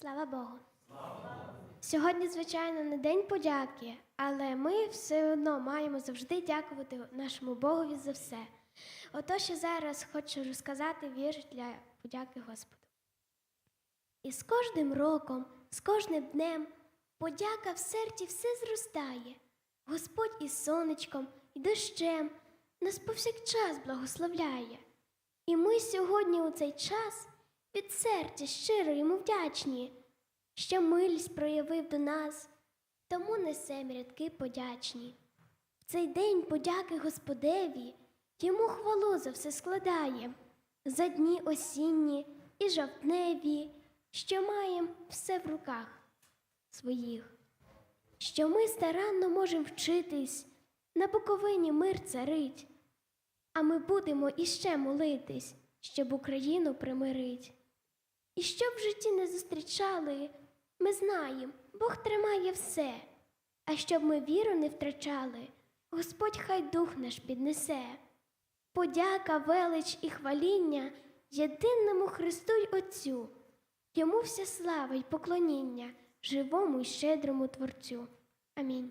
Слава Богу. Сьогодні, звичайно, не день подяки, але ми все одно маємо завжди дякувати нашому Богові за все. Отож я зараз хочу розказати вірш для подяки Господу. І з кожним роком, з кожним днем подяка в серці все зростає. Господь і сонечком, і дощем нас повсякчас благословляє. І ми сьогодні у цей час від серця щиро йому вдячні, що милість проявив до нас, тому несем рядки подячні. В цей день подяки Господеві, йому хвалу за все складаєм, за дні осінні і жовтневі, що маєм все в руках своїх, що ми старанно можемо вчитись, на Буковині мир царить, а ми будемо іще молитись, щоб Україну примирить. І що б в житті не зустрічали, ми знаємо, Бог тримає все. А щоб ми віру не втрачали, Господь хай дух наш піднесе. Подяка, велич і хваління єдиному Христу й Отцю, йому вся слава й поклоніння, живому й щедрому Творцю. Амінь.